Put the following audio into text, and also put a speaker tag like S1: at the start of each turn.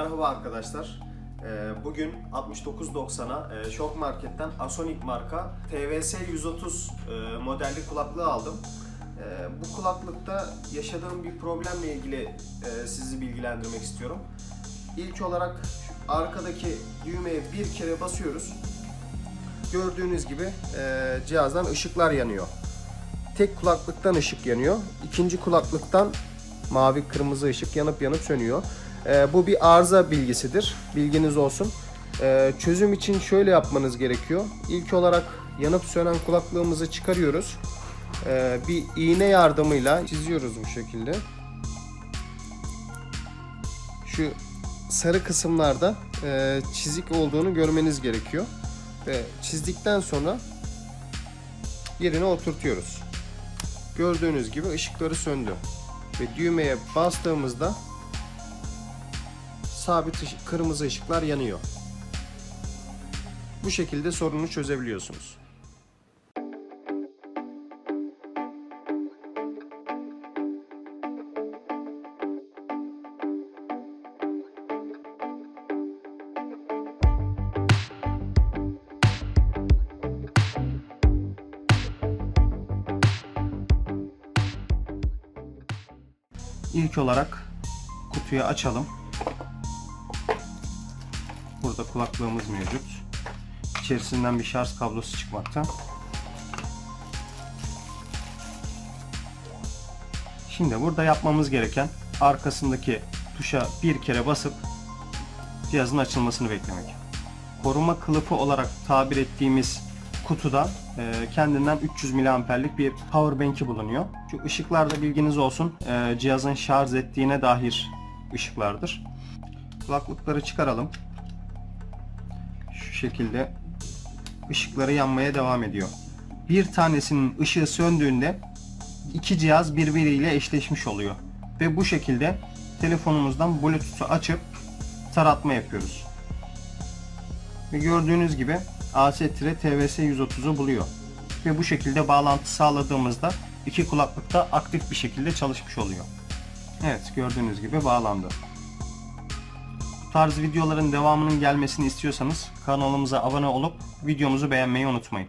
S1: Merhaba arkadaşlar. Ee, Bugün 69.90'a e, Shock Market'ten Asonic marka TVS 130 e, modelli kulaklığı aldım. E, Bu kulaklıkta yaşadığım bir problemle ilgili e, sizi bilgilendirmek istiyorum. İlk olarak arkadaki düğmeye bir kere basıyoruz. Gördüğünüz gibi e, cihazdan ışıklar yanıyor. Tek kulaklıktan ışık yanıyor. İkinci kulaklıktan mavi kırmızı ışık yanıp yanıp sönüyor. Ee, bu bir arıza bilgisidir. Bilginiz olsun. Ee, çözüm için şöyle yapmanız gerekiyor. İlk olarak yanıp sönen kulaklığımızı çıkarıyoruz. Ee, bir iğne yardımıyla çiziyoruz bu şekilde. Şu sarı kısımlarda e, çizik olduğunu görmeniz gerekiyor. Ve çizdikten sonra yerine oturtuyoruz. Gördüğünüz gibi ışıkları söndü. Ve düğmeye bastığımızda sabit kırmızı ışıklar yanıyor. Bu şekilde sorunu çözebiliyorsunuz. İlk olarak kutuyu açalım. Burada kulaklığımız mevcut. İçerisinden bir şarj kablosu çıkmakta. Şimdi burada yapmamız gereken arkasındaki tuşa bir kere basıp cihazın açılmasını beklemek. Koruma kılıfı olarak tabir ettiğimiz kutuda e, kendinden 300 miliamperlik bir power bank'i bulunuyor. Şu ışıklarda bilginiz olsun e, cihazın şarj ettiğine dair ışıklardır. Kulaklıkları çıkaralım. Şu şekilde ışıkları yanmaya devam ediyor. Bir tanesinin ışığı söndüğünde iki cihaz birbiriyle eşleşmiş oluyor. Ve bu şekilde telefonumuzdan Bluetooth'u açıp taratma yapıyoruz. Ve gördüğünüz gibi AS-TVS 130'u buluyor. Ve bu şekilde bağlantı sağladığımızda iki kulaklık da aktif bir şekilde çalışmış oluyor. Evet gördüğünüz gibi bağlandı. Bu tarz videoların devamının gelmesini istiyorsanız kanalımıza abone olup videomuzu beğenmeyi unutmayın.